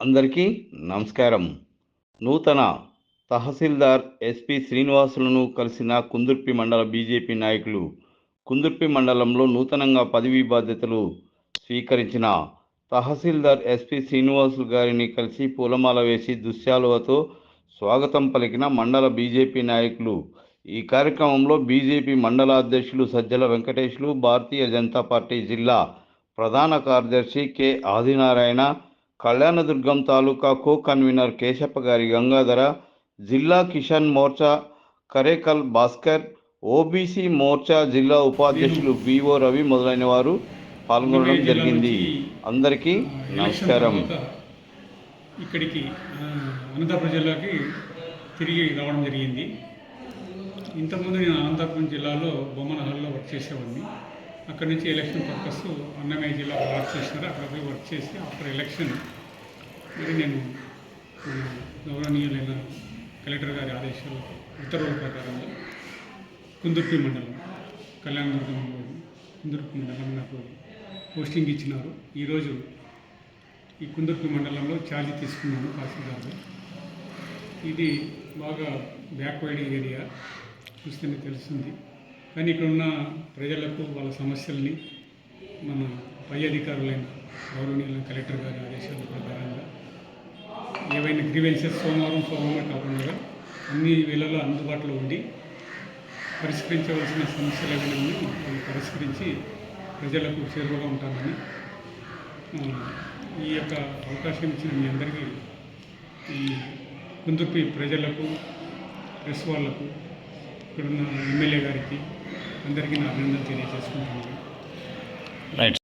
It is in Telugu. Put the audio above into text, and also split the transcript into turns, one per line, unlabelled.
అందరికీ నమస్కారం. నూతన తహసీల్దార్ ఎస్పి శ్రీనివాసులను కలిసిన కుందుర్పి మండల బీజేపీ నాయకులు కుందుర్పి మండలంలో నూతనంగా పదవీ బాధ్యతలు స్వీకరించిన తహసీల్దార్ ఎస్పి శ్రీనివాసులు గారిని కలిసి పూలమాల వేసి దుశ్శాలువతో స్వాగతం పలికిన మండల బీజేపీ నాయకులు. ఈ కార్యక్రమంలో బీజేపీ మండల అధ్యక్షులు సజ్జల వెంకటేష్లు భారతీయ జనతా పార్టీ జిల్లా ప్రధాన కార్యదర్శి K Adinarayana Kalyanadurgam taluka co convener Keshappa గారి గంగాధర జిల్లా కిషన్ మోర్చా కరేకల్ భాస్కర్ ఓబీసీ మోర్చా జిల్లా ఉపాధ్యక్షులు విఓ రవి మొదలైన వారు పాల్గొనడం జరిగింది. అందరికీ నమస్కారం.
ఇక్కడికి అనంతపురం జిల్లాకి తిరిగి రావడం జరిగింది. ఇంతకుముందు నేను అనంతపురం జిల్లాలో బొమ్మనహల్లో వర్క్ చేసేవాడిని. అక్కడి నుంచి ఎలక్షన్ పర్పస్ అన్నమయ్య జిల్లా వర్క్ చేసినారు. అక్కడ పోయి వర్క్ చేసి ఆఫ్టర్ ఎలక్షన్ మరి నేను గౌరవనీయులైన కలెక్టర్ గారి ఆదేశాలు ఉత్తర్వుల ప్రకారంగా కుందుర్పి మండలం కళ్యాణదుర్గంలో కుందుర్పి మండలం నాకు పోస్టింగ్ ఇచ్చినారు. ఈరోజు ఈ కుందుర్పి మండలంలో ఛార్జ్ తీసుకున్నాను తహసీల్దార్లు. ఇది బాగా బ్యాక్వర్డ్ ఏరియా చూస్తేనే తెలుస్తుంది. కానీ ఇక్కడ ఉన్న ప్రజలకు వాళ్ళ సమస్యల్ని మన పై అధికారులైన గౌరవనీయులైన కలెక్టర్ గారి ఆదేశాల ప్రకారంగా ఏవైనా గ్రీవెన్సెస్ సోమవారం సోమవారం కాకుండా అన్ని వేళల్లో అందుబాటులో ఉండి పరిష్కరించవలసిన సమస్యలు ఏమైనా ఉన్నాయో పరిష్కరించి ప్రజలకు చేరువగా ఉంటామని ఈ యొక్క అవకాశం ఇచ్చిన మీ అందరికీ ఈ కుందుర్పి ప్రజలకు ప్రెస్ వాళ్ళకు ఇక్కడున్న ఎమ్మెల్యే గారికి అందరికీ నా అభినందన తెలియజేసుకుంటున్నాను.
రైట్